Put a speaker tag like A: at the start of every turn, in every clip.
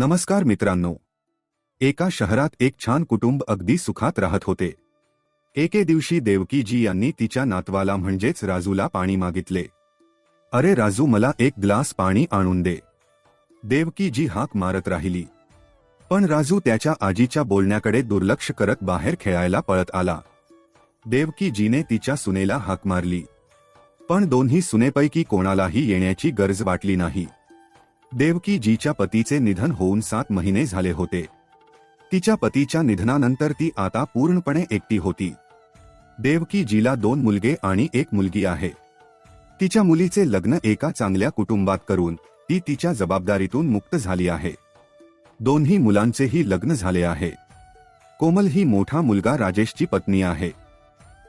A: नमस्कार मित्रांनो. एका शहरात एक छान कुटुंब अगदी सुखात राहत होते. एके दिवशी देवकीजी यांनी तिच्या नातवाला म्हणजेच राजूला पाणी मागितले. अरे राजू मला एक ग्लास पाणी आणून दे. देवकीजी हाक मारत राहिली. पण राजू त्याच्या आजीच्या बोलण्याकडे दुर्लक्ष करत बाहेर खेळायला पळत आला. देवकीजीने तिच्या सुनेला हाक मारली. पण दोन्ही सुनेपैकी कोणालाही येण्याची गरज वाटली नाही. देवकीजीच्या पतीचे निधन होऊन सात महिने झाले होते. तिच्या पतीच्या निधनानंतर ती आता पूर्णपणे एकटी होती. देवकीजीला दोन मुलगे आणि एक मुलगी आहे. तिच्या मुलीचे लग्न एका चांगल्या कुटुंबात करून ती तिच्या जबाबदारीतून मुक्त झाली आहे. दोन्ही मुलांचेही लग्न झाले आहे. कोमल ही मोठा मुलगा राजेशची पत्नी आहे.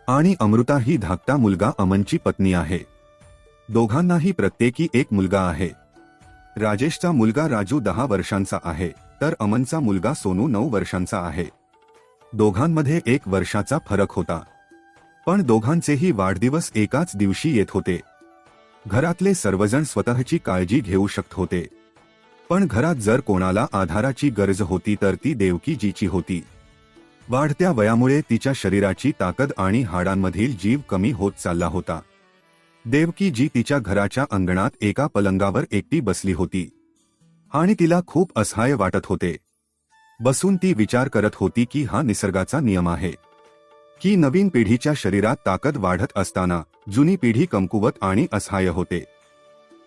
A: आणि अमृता ही धाकटा मुलगा अमनची पत्नी आहे. दोघांनाही प्रत्येकी एक मुलगा आहे. राजेशचा मुलगा राजू दहा वर्षांचा आहे तर अमनचा मुलगा सोनू नऊ वर्षांचा आहे. दोघांमध्ये एक वर्षाचा फरक होता. पण दोघांचेही वाढदिवस एकाच दिवशी येत होते. घरातले सर्वजण स्वतःची काळजी घेऊ शकत होते. पण घरात जर कोणाला आधाराची गरज होती तर ती देवकीजीची होती. वाढत्या वयामुळे तिच्या शरीराची ताकद आणि हाडांमधील जीव कमी होत चालला होता. देवकी जी तिच्या घराच्या अंगणात एका पलंगावर एकटी बसली होती. आणि तिला खूप असहाय वाटत होते. बसून ती विचार करत होती की हा निसर्गाचा नियम आहे. की नवीन पिढीच्या शरीरात ताकद वाढत असताना जुनी पिढी कमकुवत आणि असहाय होते.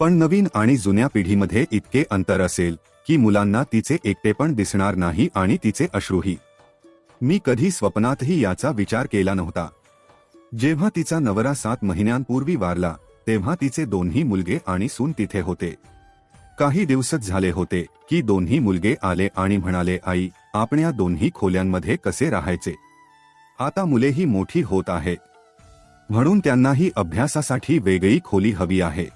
A: पण नवीन आणि जुन्या पिढीमध्ये इतके अंतर असेल की मुलांना तिचे एकटेपण दिसणार नाही आणि तिचे अश्रूही. मी कधी स्वप्नातही याचा विचार केला नव्हता. जेव्हा तिचा नवरा सात महिन्यांपूर्वी वारला तेव्हा तिचे दोन्ही मुलगे आणि सून तिथे होते. काही दिवसच झाले होते की दोन्ही मुलगे आले आणि म्हणाले आई आपण या दोन्ही खोल्यांमध्ये कसे राहायचे? आता मुलेही मोठी होत आहेत म्हणून त्यांनाही अभ्यासासाठी वेगळी खोली हवी आहे.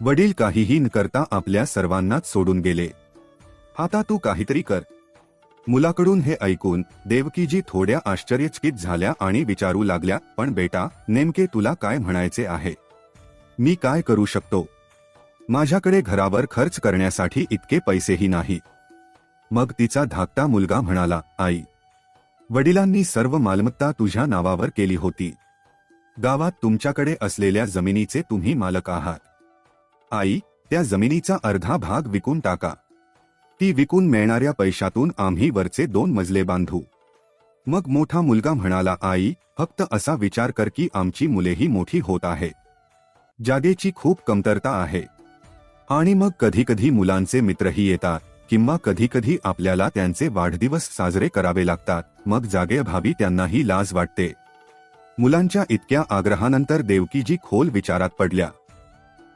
A: वडील काहीही न करता आपल्या सर्वांनाच सोडून गेले. आता तू काहीतरी कर. मुलाकडून हे ऐकून देवकीजी थोड्या आश्चर्यचकित झाल्या आणि विचारू लागल्या पण बेटा नेमके तुला काय म्हणायचे आहे? मी काय करू शकतो? माझ्याकडे घरावर खर्च करण्यासाठी इतके पैसेही नाही. मग तिचा धाकटा मुलगा म्हणाला आई वडिलांनी सर्व मालमत्ता तुझ्या नावावर केली होती. गावात तुमच्याकडे असलेल्या जमिनीचे तुम्ही मालक आहात. आई त्या जमिनीचा अर्धा भाग विकून टाका. ती विकून मिळणाऱ्या पैशातून आम्ही वरचे दोन मजले बांधू. मग मोठा मुलगा म्हणाला आई फक्त असा विचार कर की आमची मुलेही मोठी होत आहे. जागेची खूप कमतरता आहे. आणि मग कधी कधी मुलांचे मित्रही येतात किंवा कधी कधी आपल्याला त्यांचे वाढदिवस साजरे करावे लागतात मग जागेअभावी त्यांनाही लाज वाटते. मुलांच्या इतक्या आग्रहानंतर देवकीजी खोल विचारात पडल्या.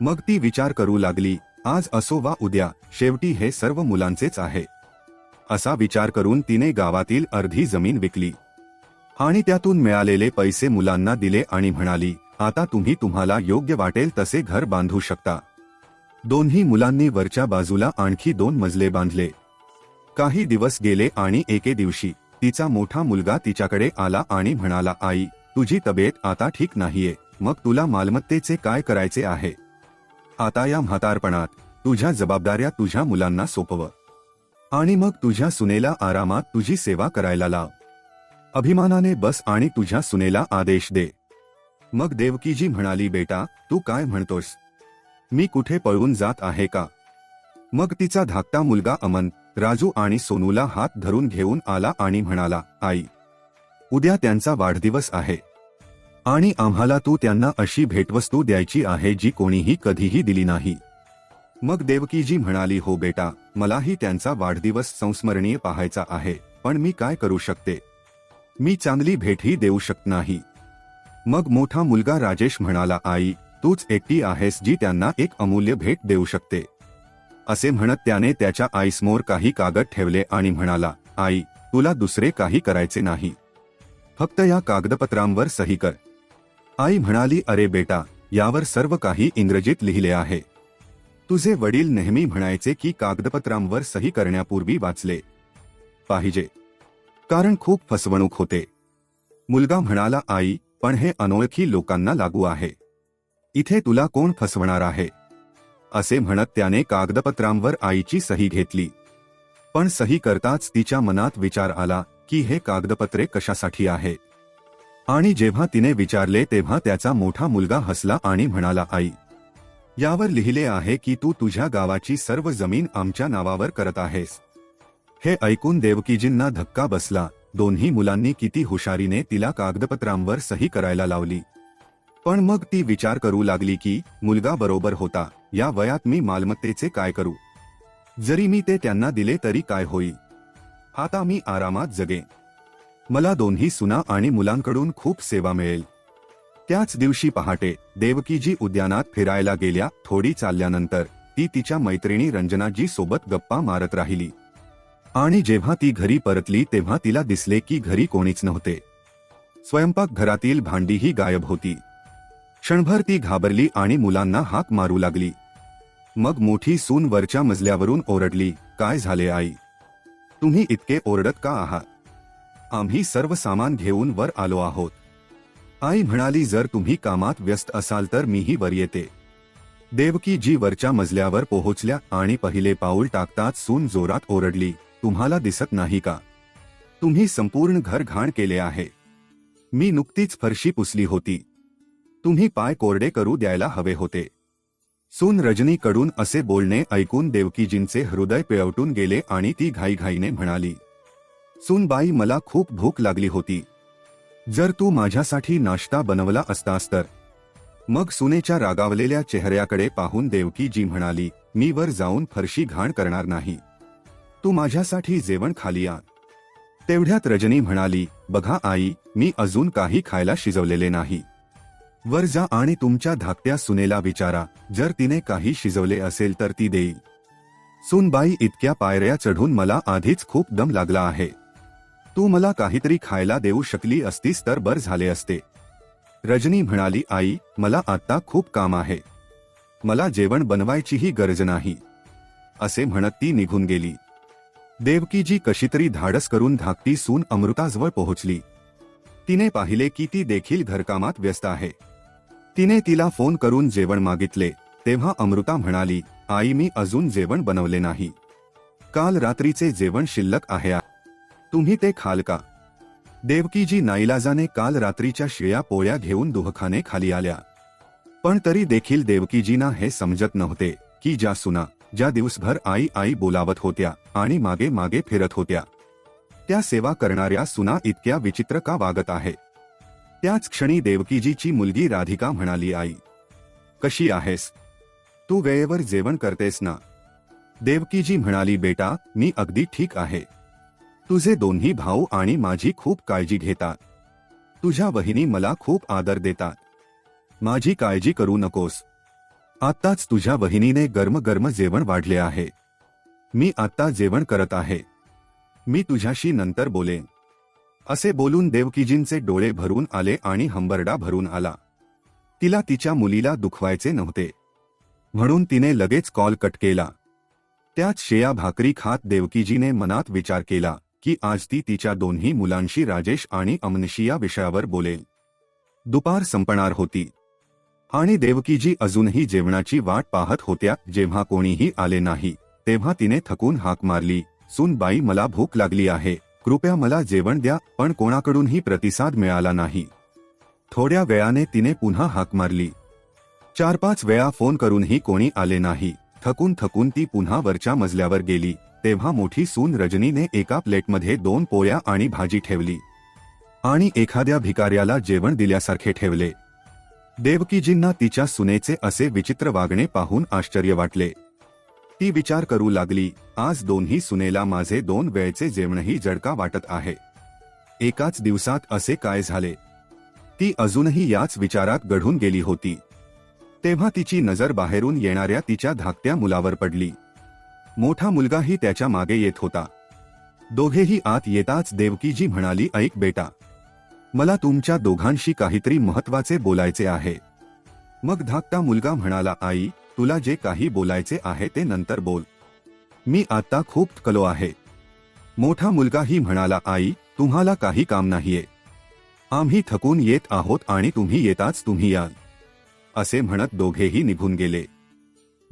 A: मग ती विचार करू लागली आज असो वा उद्या शेवटी हे सर्व मुलांचेच आहे. असा विचार करून तिने गावातील अर्धी जमीन विकली. आणि त्यातून मिळालेले पैसे मुलांना दिले आणि म्हणाली आता तुम्ही तुम्हाला योग्य वाटेल तसे घर बांधू शकता. दोन्ही मुलांनी वरच्या बाजूला आणखी दोन मजले बांधले. काही दिवस गेले आणि एके दिवशी तिचा मोठा मुलगा तिच्याकडे आला आणि म्हणाला आई तुझी तब्येत आता ठीक नाहीये मग तुला मालमत्तेचे काय करायचे आहे? आता या म्हातारपणात तुझ्या जबाबदाऱ्या तुझ्या मुलांना सोपव. आणि मग तुझ्या सुनेला आरामात तुझी सेवा करायला लाव. अभिमानाने बस आणि तुझ्या सुनेला आदेश दे. मग देवकीजी म्हणाली बेटा तू काय म्हणतोस? मी कुठे पळून जात आहे का? मग तिचा धाकटा मुलगा अमन राजू आणि सोनूला हात धरून घेऊन आला आणि म्हणाला आई उद्या त्यांचा वाढदिवस आहे. आणि आम्हाला तू त्यांना अशी भेटवस्तू द्यायची आहे जी कोणीही कधीही दिली नाही. मग देवकीजी म्हणाली हो बेटा मलाही त्यांचा वाढदिवस संस्मरणीय पाहायचा आहे पण मी काय करू शकते? मी चांगली भेटही देऊ शकत नाही. मग मोठा मुलगा राजेश म्हणाला आई तूच एकटी आहेस जी त्यांना एक अमूल्य भेट देऊ शकते. असे म्हणत त्याने त्याच्या आईसमोर काही कागद ठेवले आणि म्हणाला आई तुला दुसरे काही करायचे नाही. फक्त या कागदपत्रांवर सही कर. आई म्हणाली अरे बेटा यावर सर्व काही इंग्रजीत लिहिले आहे. तुझे वडील नेहमी म्हणायचे की कागदपत्रांवर सही करण्यापूर्वी वाचले. पाहिजे. कारण खूप फसवणूक होते. मुलगा म्हणाला आई पण हे अनोळखी लोकांना लागू आहे. इथे तुला कोण फसवणार आहे? असे म्हणत त्याने कागदपत्रांवर आईची सही घेतली. पण सही करताच तिच्या मनात विचार आला की हे कागदपत्रे कशासाठी आहे? आणि जेव्हा तिने विचारले तेव्हा त्याचा मोठा मुलगा हसला आणि म्हणाला आई यावर लिहिले आहे की तू तुझ्या गावाची सर्व जमीन आमच्या नावावर करत आहेस. हे ऐकून देवकीजींना धक्का बसला. दोन्ही मुलांनी किती हुशारीने तिला कागदपत्रांवर सही करायला लावली. पण मग ती विचार करू लागली की मुलगा बरोबर होता. या वयात मी मालमत्तेचे काय करू? जरी मी ते त्यांना दिले तरी काय होईल? आता मी आरामात जगे मला दोन्ही सुना आणि मुलांकडून खूप सेवा मिळेल. त्याच दिवशी पहाटे देवकीजी उद्यानात फिरायला गेल्या थोडी चालल्यानंतर ती तिच्या मैत्रिणी रंजनाजी सोबत गप्पा मारत राहिली. आणि जेव्हा ती घरी परतली तेव्हा तिला दिसले की घरी कोणीच नव्हते. स्वयंपाक घरातील भांडीही गायब होती. क्षणभर ती घाबरली आणि मुलांना हाक मारू लागली. मग मोठी सून वरच्या मजल्यावरून ओरडली काय झाले आई? तुम्ही इतके ओरडत का आहात? आम्ही सर्व सामान घेऊन वर आलो आहोत. आई म्हणाली जर तुम्ही कामात व्यस्त असाल तर मीही वर येते. देवकी जी वरच्या मजल्यावर पोहोचल्या आणि पहिले पाऊल टाकताच सून जोरात ओरडली तुम्हाला दिसत नाही का? तुम्ही संपूर्ण घर घाण केले आहे. मी नुकतीच फरशी पुसली होती. तुम्ही पाय कोरडे करू द्यायला हवे होते. सून रजनीकडून असे बोलणे ऐकून देवकीजींचे हृदय पिळवटून गेले आणि ती घाईघाईने म्हणाली सुनबाई मला खूप भूक लागली होती. जर तू माझ्यासाठी नाश्ता बनवला असतास तर. मग सुनेच्या रागावलेल्या चेहऱ्याकडे पाहून देवकीजी म्हणाली मी वर जाऊन फरशी घाण करणार नाही. तू माझ्यासाठी जेवण खाली आण. तेवढ्यात रजनी म्हणाली बघा आई मी अजून काही खायला शिजवलेले नाही. वर जा आणि तुमच्या धाकट्या सुनेला विचारा जर तिने काही शिजवले असेल तर ती देईल. सुनबाई इतक्या पायऱ्या चढून मला आधीच खूप दम लागला आहे. तू मला काहीतरी खायला देऊ शकली असतीस तर बर झाले असते. रजनी म्हणाली आई मला आत्ता खूप काम आहे. मला जेवण बनवायचीही गरज नाही. असे म्हणत ती निघून गेली. देवकीजी कशीतरी धाडस करून धाकटी सून अमृताजवळ पोहोचली. तिने पाहिले की ती देखील घरकामात व्यस्त आहे. तिने तिला फोन करून जेवण मागितले. तेव्हा अमृता म्हणाली आई मी अजून जेवण बनवले नाही. काल रात्रीचे जेवण शिल्लक आहे तुम्ही ते खाल का? देवकीजी नाईलाजाने काल रात्रीच्या शिळ्या पोळ्या घेऊन दुहखाने खाली आल्या. पण तरी देखील देवकीजींना हे समजत नव्हते की ज्या सुना ज्या दिवसभर आई आई बोलावत होत्या आणि मागे मागे फिरत होत्या. त्या सेवा करणाऱ्या सुना इतक्या विचित्र का वागत आहे? त्याच क्षणी देवकीजीची मुलगी राधिका म्हणाली आई कशी आहेस? तू वेळेवर जेवण करतेस ना? देवकीजी म्हणाली बेटा मी अगदी ठीक आहे. तुझे दोन्ही भाऊ आणि माझी खूप काळजी घेतात. तुझ्या वहिनी मला खूप आदर देतात. माझी काळजी करू नकोस. आत्ताच तुझ्या वहिनीने गरम गरम जेवण वाढले आहे. मी आत्ता जेवण करत आहे. मी तुझ्याशी नंतर बोलेन. असे बोलून देवकीजींचे डोळे भरून आले आणि हंबरडा भरून आला. तिला तिच्या मुलीला दुखवायचे नव्हते. म्हणून तिने लगेच कॉल कट केला. त्यात शेया भाकरी खात देवकीजीने मनात विचार केला. की आज ती तिच्या दोन्ही मुलांशी राजेश आणि अमनशी या विषयावर बोलेल. दुपार संपणार होती. आणि देवकीजी अजूनही जेवणाची वाट पाहत होत्या जेव्हा कोणीही आले नाही तेव्हा तिने थकून हाक मारली सुनबाई मला भूक लागली आहे कृपया मला जेवण द्या पण कोणाकडूनही प्रतिसाद मिळाला नाही. थोड्या वेळाने तिने पुन्हा हाक मारली. चार पाच वेळा फोन करूनही कोणी आले नाही थकून थकून ती पुन्हा वरच्या मजल्यावर गेली. तेव्हा मोठी सून रजनीने एका प्लेटमध्ये दोन पोळ्या आणि भाजी ठेवली. आणि एखाद्या भिकाऱ्याला जेवण दिल्यासारखे ठेवले. देवकीजींना तिच्या सुनेचे असे विचित्र वागणे पाहून आश्चर्य वाटले. ती विचार करू लागली आज दोन्ही सुनेला माझे दोन वेळचे जेवणही जडका वाटत आहे. एकाच दिवसात असे काय झाले? ती अजूनही याच विचारात गढून गेली होती. तेव्हा तिची नजर बाहेरून येणाऱ्या तिच्या धाकट्या मुलावर पडली. मोठा मुलगाही त्याच्यामागे येत होता. दोघेही आत येताच देवकीजी म्हणाली ऐक बेटा मला तुमच्या दोघांशी काहीतरी महत्त्वाचे बोलायचे आहे. मग धाकटा मुलगा म्हणाला आई तुला जे काही बोलायचे आहे ते नंतर बोल. मी आता खूप थकलो आहे. मोठा मुलगाही म्हणाला आई तुम्हाला काही काम नाहीये. आम्ही थकून येत आहोत आणि तुम्ही येताच तुम्ही याल. असे म्हणत दोघेही निघून गेले.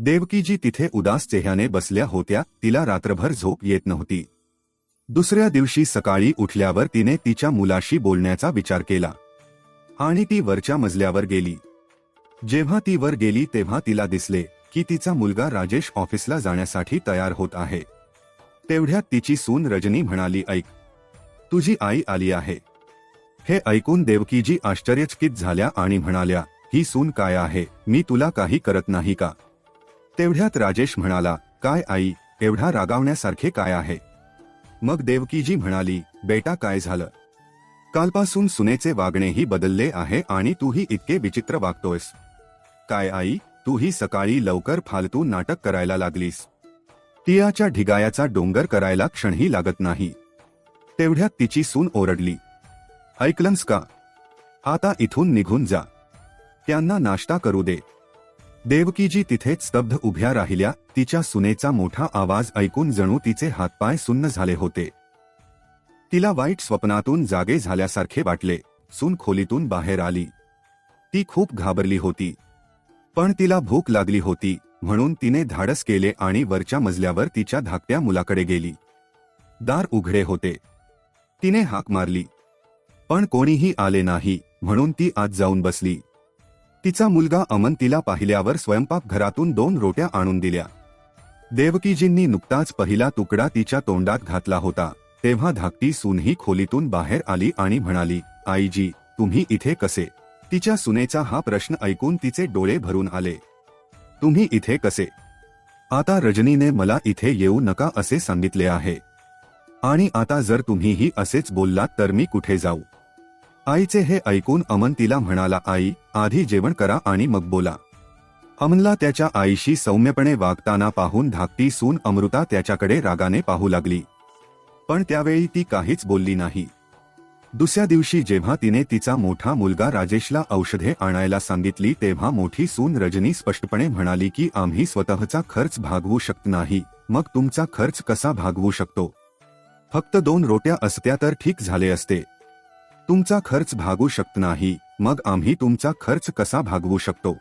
A: देवकीजी तिथे उदास चेहऱ्याने बसल्या होत्या तिला रात्रभर झोप येत नव्हती. दुसऱ्या दिवशी सकाळी उठल्यावर तिने तिच्या मुलाशी बोलण्याचा विचार केला. आणि ती वरच्या मजल्यावर गेली. जेव्हा ती वर गेली तेव्हा तिला दिसले की तिचा मुलगा राजेश ऑफिसला जाण्यासाठी तयार होत आहे. तेवढ्यात तिची सून रजनी म्हणाली ऐक तुझी आई आली आहे. हे ऐकून देवकीजी आश्चर्यचकित झाल्या आणि म्हणाल्या ही सून काय आहे? मी तुला काही करत नाही का? तेवढ्यात राजेश म्हणाला काय आई एवढा रागावण्यासारखे काय आहे? मग देवकीजी म्हणाली बेटा काय झालं? कालपासून सुनेचे वागणेही बदलले आहे आणि तूही इतके विचित्र वागतोयस. काय आई तूही सकाळी लवकर फालतू नाटक करायला लागलीस. तियाच्या ढिगायाचा डोंगर करायला क्षणही लागत नाही. तेवढ्यात तिची सून ओरडली ऐकलंस का? आता इथून निघून जा. त्यांना नाश्ता करू दे. देवकीजी तिथेच स्तब्ध उभ्या राहिल्या. तिच्या सुनेचा मोठा आवाज ऐकून जणू तिचे हातपाय सुन्न झाले होते. तिला वाईट स्वप्नातून जागे झाल्यासारखे वाटले. सून खोलीतून बाहेर आली. ती खूप घाबरली होती. पण तिला भूक लागली होती म्हणून तिने धाडस केले आणि वरच्या मजल्यावर तिच्या धाकट्या मुलाकडे गेली. दार उघडे होते. तिने हाक मारली. पण कोणीही आले नाही म्हणून ती आत जाऊन बसली. तिचा मुलगा अमन तिला पाहिल्यावर स्वयंपाकघरातून दोन रोट्या आणून दिल्या. देवकीजींनी नुकताच पहिला तुकडा तिच्या तोंडात घातला होता. तेव्हा धाकटी सूनही खोलीतून बाहेर आली आणि म्हणाली आईजी तुम्ही इथे कसे? तिच्या सुनेचा हा प्रश्न ऐकून तिचे डोळे भरून आले. तुम्ही इथे कसे? आता रजनीने मला इथे येऊ नका असे सांगितले आहे. आणि आता जर तुम्हीही असेच बोललात तर मी कुठे जाऊ? आईचे हे ऐकून अमन तिला म्हणाला आई आधी जेवण करा आणि मग बोला. अमनला त्याच्या आईशी सौम्यपणे वागताना पाहून धाकटी सून अमृता त्याच्याकडे रागाने पाहू लागली. पण त्यावेळी ती काहीच बोलली नाही. दुसऱ्या दिवशी जेव्हा तिने तिचा मोठा मुलगा राजेशला औषधे आणायला सांगितली तेव्हा मोठी सून रजनी स्पष्टपणे म्हणाली की आम्ही स्वतःचा खर्च भागवू शकत नाही. मग तुमचा खर्च कसा भागवू शकतो? फक्त दोन रोट्या असत्या तर ठीक झाले असते. तुमचा खर्च भागू शकत नाही मग आम्ही तुमचा खर्च कसा भागवू शकतो?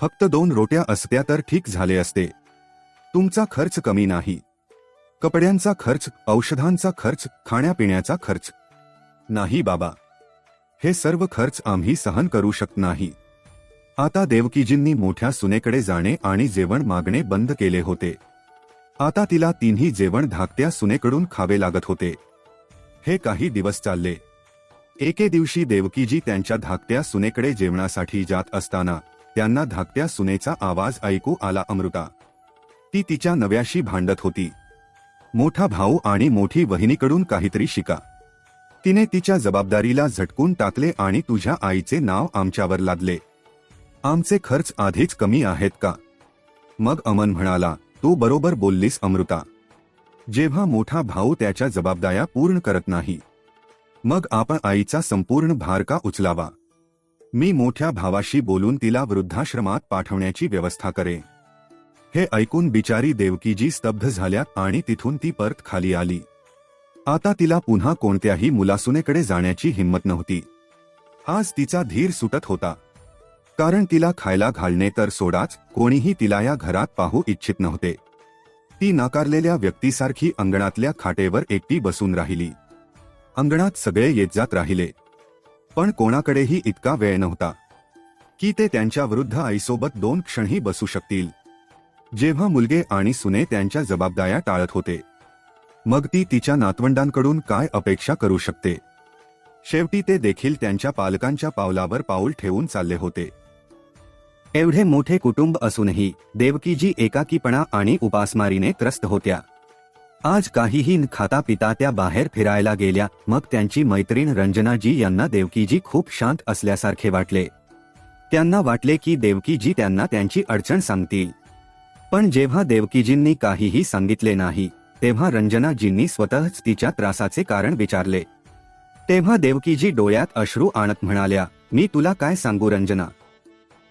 A: फक्त दोन रोट्या असत्या तर ठीक झाले असते. तुमचा खर्च कमी नाही. कपड्यांचा खर्च औषधांचा खर्च खाण्यापिण्याचा खर्च. नाही बाबा. हे सर्व खर्च आम्ही सहन करू शकत नाही. आता देवकीजींनी मोठ्या सुनेकडे जाणे आणि जेवण मागणे बंद केले होते. आता तिला तिन्ही जेवण धाकट्या सुनेकडून खावे लागत होते. हे काही दिवस चालले. एके दिवशी देवकीजी त्यांच्या धाकट्या सुनेकडे जेवणासाठी जात असताना त्यांना धाकट्या सुनेचा आवाज ऐकू आला अमृता. ती तिच्या नव्याशी भांडत होती. मोठा भाऊ आणि मोठी वहिनीकडून काहीतरी शिका. तिने तिच्या जबाबदारीला झटकून टाकले आणि तुझ्या आईचे नाव आमच्यावर लादले. आमचे खर्च आधीच कमी आहेत का? मग अमन म्हणाला तू बरोबर बोललीस अमृता. जेव्हा मोठा भाऊ त्याच्या जबाबदाऱ्या पूर्ण करत नाही मग आपण आईचा संपूर्ण भार का उचलावा? मी मोठ्या भावाशी बोलून तिला वृद्धाश्रमात पाठवण्याची व्यवस्था करे. हे ऐकून बिचारी देवकीजी स्तब्ध झाल्या आणि तिथून ती परत खाली आली. आता तिला पुन्हा कोणत्याही मुलासुनेकडे जाण्याची हिंमत नव्हती. आज तिचा धीर सुटत होता. कारण तिला खायला घालणे तर सोडाच कोणीही तिला या घरात पाहू इच्छित नव्हते. ती नाकारलेल्या व्यक्तीसारखी अंगणातल्या खाटेवर एकटी बसून राहिली. अंगणात सगळे येत जात राहिले. पण कोणाकडेही इतका वेळ नव्हता की ते त्यांच्या वृद्ध आईसोबत दोन क्षणही बसू शकतील. जेव्हा मुलगे आणि सुने त्यांच्या जबाबदाऱ्या टाळत होते मग ती तिच्या नातवंडांकडून काय अपेक्षा करू शकते? शेवटी ते देखील त्यांच्या पालकांच्या पावलावर पाऊल ठेवून चालले होते. एवढे मोठे कुटुंब असूनही देवकीजी एकाकीपणा आणि उपासमारीने त्रस्त होत्या. आज काहीही न खाता पिता त्या बाहेर फिरायला गेल्या. मग त्यांची मैत्रीण रंजनाजी यांना देवकीजी खूप शांत असल्यासारखे वाटले. त्यांना वाटले की देवकीजी त्यांना त्यांची अडचण सांगतील. पण जेव्हा देवकीजींनी काहीही सांगितले नाही तेव्हा रंजनाजींनी स्वतःच तिच्या त्रासाचे कारण विचारले. तेव्हा देवकीजी डोळ्यात अश्रू आणत म्हणाल्या मी तुला काय सांगू रंजना?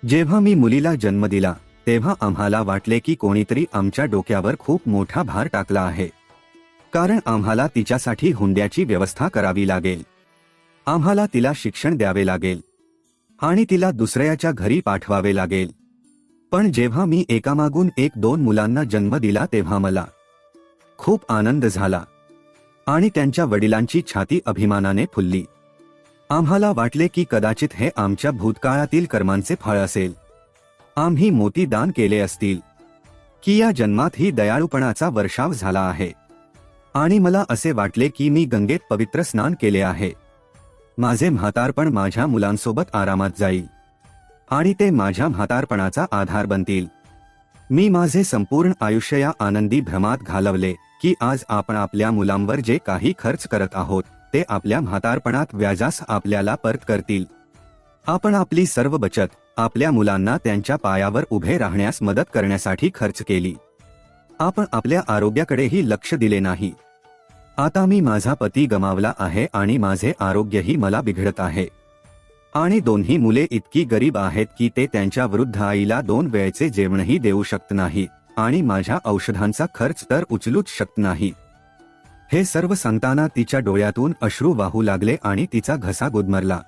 A: जेव्हा मी मुलीला जन्म दिला तेव्हा आम्हाला वाटले की कोणीतरी आमच्या डोक्यावर खूप मोठा भार टाकला आहे. कारण आम्हाला तिच्यासाठी हुंड्याची व्यवस्था करावी लागेल. आम्हाला तिला शिक्षण द्यावे लागेल. आणि तिला दुसऱ्याच्या घरी पाठवावे लागेल. पण जेव्हा मी एकामागून एक दोन मुलांना जन्म दिला तेव्हा मला खूप आनंद झाला. आणि त्यांच्या वडिलांची छाती अभिमानाने फुलली. आम्हाला वाटले की कदाचित हे आमच्या भूतकाळातील कर्मांचे फळ असेल. आम्ही मोती दान केले असतील. की या जन्मात ही दयाळूपणाचा वर्षाव झाला आहे. आणि मला असे वाटले की मी गंगेत पवित्र स्नान केले आहे. माझे म्हातारपण माझ्या मुलांसोबत आरामात जाईल. आणि ते माझ्या म्हातारपणाचा आधार बनतील. मी माझे संपूर्ण आयुष्य या आनंदी भ्रमात घालवले की आज आपण आपल्या मुलांवर जे काही खर्च करत आहोत ते आपल्या म्हातारपणात व्याजास आपल्याला परत करतील. आपण आपली सर्व बचत आपल्या मुलांना त्यांच्या पायावर उभे राहण्यास मदत करण्यासाठी खर्च केली. आपण आपल्या आरोग्याकडेही लक्ष दिले नाही. आता मी माझा पती गमावला आहे आणि माझे आरोग्यही मला बिघडत आहे. आणि दोन्ही मुले इतकी गरीब आहेत की ते त्यांच्या वृद्ध आईला दोन वेळचे जेवणही देऊ शकत नाही आणि माझ्या औषधांचा खर्च तर उचलूच शकत नाही. हे सर्व सांगताना तिच्या डोळ्यातून अश्रू वाहू लागले आणि तिचा घसा गुदमरला.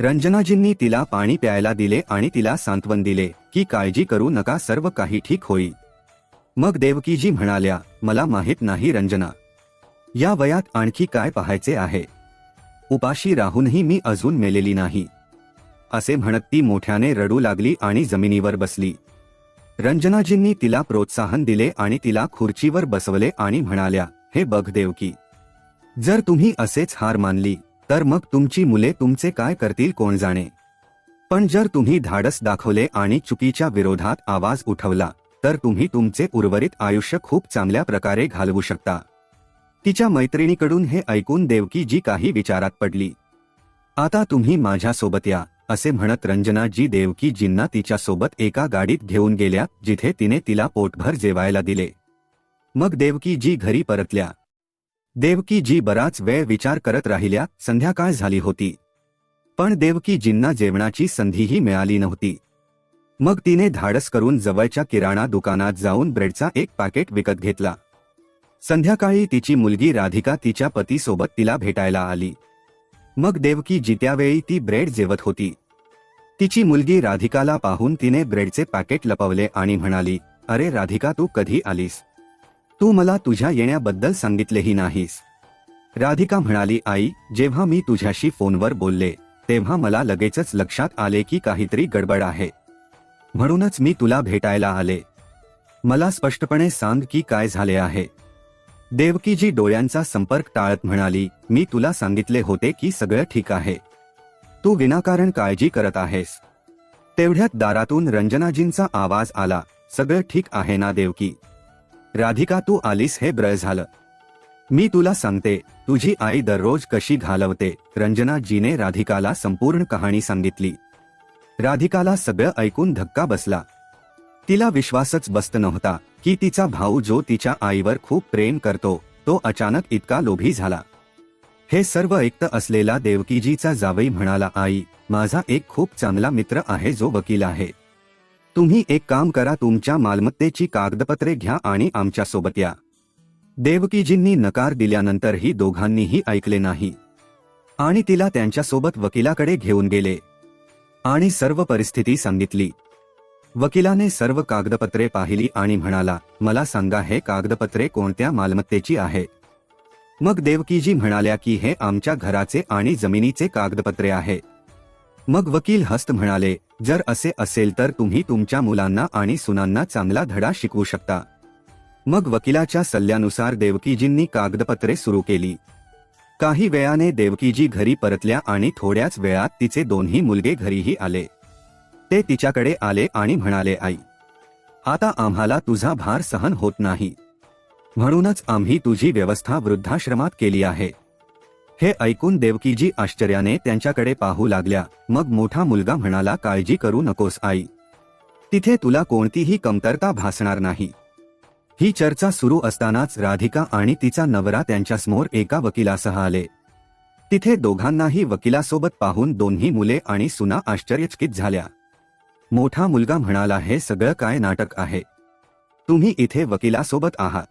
A: रंजनाजींनी तिला पाणी प्यायला दिले आणि तिला सांत्वन दिले की काळजी करू नका सर्व काही ठीक होईल. मग देवकीजी म्हणाल्या मला माहीत नाही रंजना. या वयात आणखी काय पाहायचे आहे? उपाशी राहूनही मी अजून मेलेली नाही. असे म्हणत ती मोठ्याने रडू लागली आणि जमिनीवर बसली. रंजनाजींनी तिला प्रोत्साहन दिले आणि तिला खुर्चीवर बसवले आणि म्हणाल्या हे बघ देवकी जर तुम्ही असेच हार मानली तर मग तुमची मुले तुमचे काय करतील कोण जाणे? पण जर तुम्ही धाडस दाखवले आणि चुकीच्या विरोधात आवाज उठवला तर तुम्ही तुमचे उर्वरित आयुष्य खूप चांगल्या प्रकारे घालवू शकता. तिच्या मैत्रिणीकडून हे ऐकून देवकी जी काही विचारात पडली. आता तुम्ही माझ्यासोबत या असे म्हणत रंजनाजी देवकीजींना देवकी तिच्यासोबत एका गाडीत घेऊन गेल्या जिथे तिने तिला पोटभर जेवायला दिले. मग देवकी जी घरी परतल्या. देवकी जी बराच वेळ विचार करत राहिल्या संध्याकाळ झाली होती. पण देवकीजींना जेवणाची संधीही मिळाली नव्हती. मग तिने धाडस करून जवळच्या किराणा दुकानात जाऊन ब्रेडचा एक पॅकेट विकत घेतला. संध्याकाळी तिची मुलगी राधिका तिच्या पतीसोबत तिला भेटायला आली. मग देवकी जित्यावेळी ती ब्रेड जेवत होती. तिची मुलगी राधिकाला पाहून तिने ब्रेडचे पॅकेट लपवले आणि म्हणाली अरे राधिका तू कधी आलीस? तू मला तुझ्या येण्याबद्दल सांगितलेही नाहीस. राधिका म्हणाली आई जेव्हा मी तुझ्याशी फोनवर बोलले तेव्हा मला लगेचच लक्षात आले की काहीतरी गडबड आहे. म्हणूनच मी तुला भेटायला आले. मला स्पष्टपणे सांग की काय झाले आहे. देवकीजी डोळ्यांचा संपर्क टाळत म्हणाली मी तुला सांगितले होते की सगळं ठीक आहे. तू विनाकारण काळजी करत आहेस. तेवढ्यात दारातून रंजनाजींचा आवाज आला सगळं ठीक आहे ना देवकी? राधिका तू आलीस हे ब्रय झालं. मी तुला सांगते तुझी आई दररोज कशी घालवते. रंजनाजीने राधिकाला संपूर्ण कहाणी सांगितली. राधिकाला सगळं ऐकून धक्का बसला. तिला विश्वासच बसत नव्हता की तिचा भाऊ जो तिच्या आईवर खूप प्रेम करतो तो अचानक इतका लोभी झाला. हे सर्व ऐकत असलेला देवकीजीचा जावई म्हणाला आई माझा एक खूप चांगला मित्र आहे जो वकील आहे. तुम्ही एक काम करा तुमच्या मालमत्तेची कागदपत्रे घ्या आणि आमच्यासोबत या. देवकीजींनी नकार दिल्यानंतरही दोघांनीही ऐकले नाही. आणि तिला त्यांच्यासोबत वकिलाकडे घेऊन गेले. आणि सर्व परिस्थिती सांगितली. वकिलाने सर्व कागदपत्रे पाहिली आणि म्हणाला मला सांगा हे कागदपत्रे कोणत्या मालमत्तेची आहे मग देवकीजी म्हणाल्या की हे आमच्या घराचे आणि जमिनीचे कागदपत्रे आहे. मग वकील हस्त म्हणाले जर असे असेल तर तुम्ही तुमच्या मुलांना आणि सुनांना चांगला धडा शिकवू शकता. मग वकिलाच्या सल्ल्यानुसार देवकीजींनी कागदपत्रे सुरू केली. काही वेळाने देवकीजी घरी परतल्या आणि थोड्याच वेळात तिचे दोन्ही मुलगे घरीही आले. ते तिच्याकडे आले आणि म्हणाले आई आता आम्हाला तुझा भार सहन होत नाही. म्हणूनच आम्ही तुझी व्यवस्था वृद्धाश्रमात केली आहे. हे ऐकून देवकीजी आश्चर्याने त्यांच्याकडे पाहू लागल्या. मग मोठा मुलगा म्हणाला काळजी करू नकोस आई. तिथे तुला कोणतीही कमतरता भासणार नाही. ही चर्चा सुरू असतानाच राधिका आणि तिचा नवरा त्यांच्यासमोर एका वकिलासह आले तिथे दोघांनाही वकिलासोबत पाहून दोन्ही मुले आणि सुना आश्चर्यचकित झाल्या. मोठा मुलगा म्हणाला हे सगळं काय नाटक आहे? तुम्ही इथे वकिलासोबत आहात.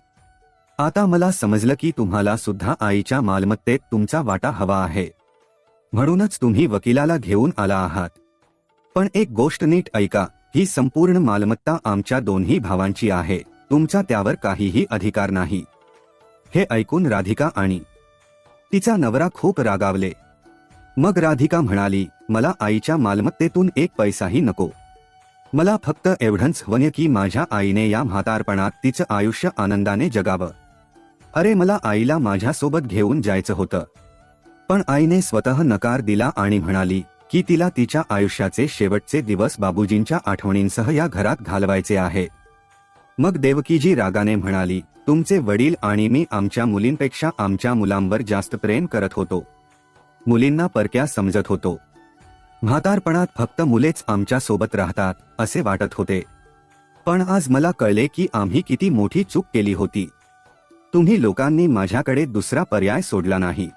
A: आता मला समजलं की तुम्हाला सुद्धा आईच्या मालमत्तेत तुमचा वाटा हवा आहे. म्हणूनच तुम्ही वकिलाला घेऊन आला आहात. पण एक गोष्ट नीट ऐका ही संपूर्ण मालमत्ता आमच्या दोन्ही भावांची आहे. तुमचा त्यावर काहीही अधिकार नाही. हे ऐकून राधिका आणि तिचा नवरा खूप रागावले. मग राधिका म्हणाली मला आईच्या मालमत्तेतून एक पैसाही नको. मला फक्त एवढंच हवं की माझ्या आईने या म्हातारपणात तिचं आयुष्य आनंदाने जगावं. अरे मला आईला माझ्यासोबत घेऊन जायचं होतं. पण आईने स्वतः नकार दिला आणि म्हणाली की तिला तिच्या आयुष्याचे शेवटचे दिवस बाबूजींच्या आठवणींसह या घरात घालवायचे आहे. मग देवकीजी रागाने म्हणाली तुमचे वडील आणि मी आमच्या मुलींपेक्षा आमच्या मुलांवर जास्त प्रेम करत होतो. मुलींना परक्या समजत होतो. म्हातारपणात फक्त मुलेच आमच्यासोबत राहतात असे वाटत होते. पण आज मला कळले की आम्ही किती मोठी चूक केली होती. तुम्ही लोकांनी माझ्याकडे दुसरा पर्याय सोडला नाही.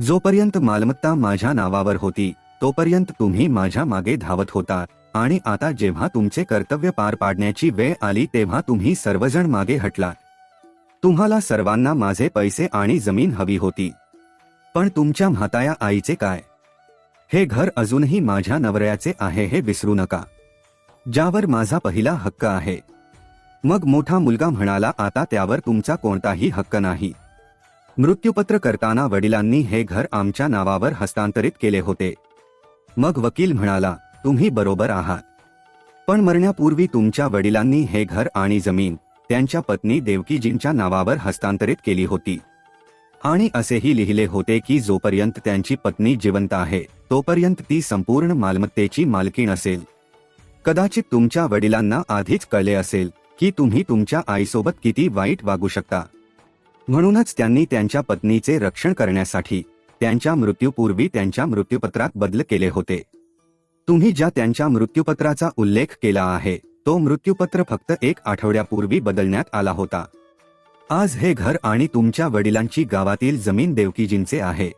A: जोपर्यंत मालमत्ता माझ्या नावावर होती तोपर्यंत तुम्ही माझ्या मागे धावत होता. आणि आता जेव्हा तुमचे कर्तव्य पार पाडण्याची वेळ आली तेव्हा तुम्ही सर्वजण मागे हटलात. तुम्हाला सर्वांना माझे पैसे आणि जमीन हवी होती. पण तुमच्या म्हाताया आईचे काय? हे घर अजूनही माझ्या नवऱ्याचे आहे हे विसरू नका. ज्यावर माझा पहिला हक्क आहे. मग मोठा मुलगा म्हणाला आता त्यावर तुमचा कोणताही हक्क नाही. मृत्यूपत्र करताना वडिलांनी हे घर आमच्या नावावर हस्तांतरित केले होते. मग वकील म्हणाला तुम्ही बरोबर आहात. पण मरण्यापूर्वी तुमच्या वडिलांनी हे घर आणि जमीन त्यांच्या पत्नी देवकीजींच्या नावावर हस्तांतरित केली होती. आणि असेही लिहिले होते की जोपर्यंत त्यांची पत्नी जिवंत आहे तोपर्यंत ती संपूर्ण मालमत्तेची मालकीण असेल. कदाचित तुमच्या वडिलांना आधीच कळले असेल की तुम्ही तुमच्या आईसोबत किती वाईट वागू शकता. म्हणूनच त्यांनी त्यांच्या पत्नीचे रक्षण करण्यासाठी त्यांच्या मृत्यूपूर्वी त्यांच्या मृत्यूपत्रात बदल केले होते. तुम्ही ज्या त्यांच्या मृत्यूपत्राचा उल्लेख केला आहे तो मृत्यूपत्र फक्त एक आठवड्यापूर्वी बदलण्यात आला होता. आज हे घर आणि तुमच्या वडिलांची गावातील जमीन देवकीजींचे आहे.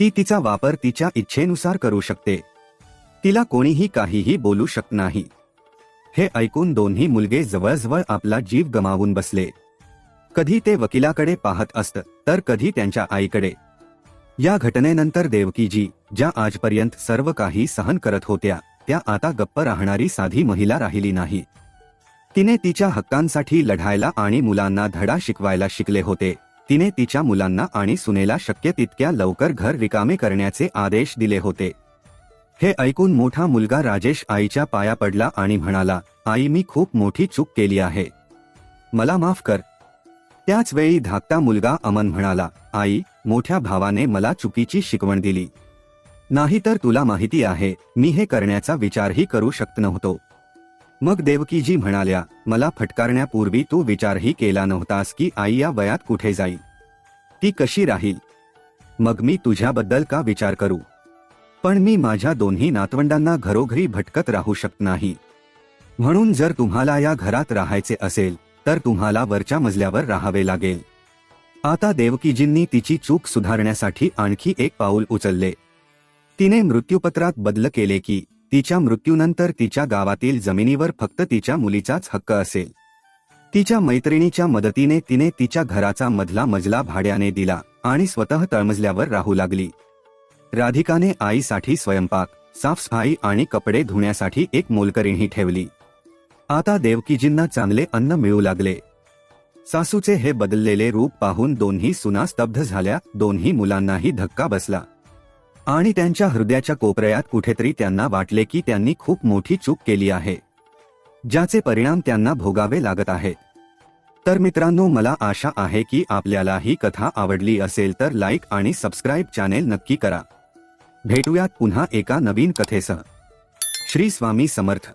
A: ती तिचा वापर तिच्या इच्छेनुसार करू शकते. तिला कोणीही काहीही बोलू शकत नाही. हे ऐकून दोन्ही मुलगे जवळजवळ आपला जीव गमावून बसले. कधी ते वकिलाकडे पाहत असत तर कधी त्यांच्या आईकडे. या घटनेनंतर देवकीजी ज्या आजपर्यंत सर्व काही सहन करत होत्या त्या आता गप्प राहणारी साधी महिला राहिली नाही. तिने तिच्या हक्कांसाठी लढायला आणि मुलांना धडा शिकवायला शिकले होते. तिने तिच्या मुलांना आणि सुनेला शक्य तितक्या लवकर घर रिकामे करण्याचे आदेश दिले होते. हे ऐकून मोठा मुलगा राजेश आईच्या पाया पडला आणि म्हणाला आई मी खूप मोठी चूक केली आहे. मला माफ कर त्याच वेळी धाकटा मुलगा अमन म्हणाला आई मोठ्या भावाने मला चुकीची शिकवण दिली. नाहीतर तुला माहिती आहे मी हे करण्याचा विचारही करू शकत नव्हतो. मग देवकीजी म्हणाल्या मला फटकारण्यापूर्वी तू विचारही केला नव्हतास की आई या वयात कुठे जाईल? ती कशी राहील? मग मी तुझ्याबद्दल का विचार करू? पण मी माझ्या दोन्ही नातवंडांना घरोघरी भटकत राहू शकत नाही. म्हणून जर तुम्हाला या घरात राहायचे असेल तर तुम्हाला वरच्या मजल्यावर राहावे लागेल. आता देवकीजींनी तिची चूक सुधारण्यासाठी आणखी एक पाऊल उचलले. तिने मृत्यूपत्रात बदल केले की तिच्या मृत्यूनंतर तिच्या गावातील जमिनीवर फक्त तिच्या मुलीचाच हक्क असेल. तिच्या मैत्रिणीच्या मदतीने तिने तिच्या घराचा मधला मजला भाड्याने दिला आणि स्वतः तळमजल्यावर राहू लागली. राधिकाने आईसाठी स्वयंपाक साफसफाई आणि कपडे धुण्यासाठी एक मोलकरीणही ठेवली. आता देवकीजींना चांगले अन्न मिळू लागले. सासूचे हे बदललेले रूप पाहून दोन्ही सुना स्तब्ध झाल्या दोन्ही मुलांनाही धक्का बसला. आणि त्यांच्या हृदयाच्या कोपऱ्यात कुठेतरी त्यांना वाटले की त्यांनी खूप मोठी चूक केली आहे. ज्याचे परिणाम त्यांना भोगावे लागत आहेत. तर मित्रांनो मला आशा आहे की आपल्याला ही कथा आवडली असेल तर लाईक आणि सबस्क्राईब चॅनेल नक्की करा. भेटूयात पुन्हा एका नवीन कथेसह. श्री स्वामी समर्थ.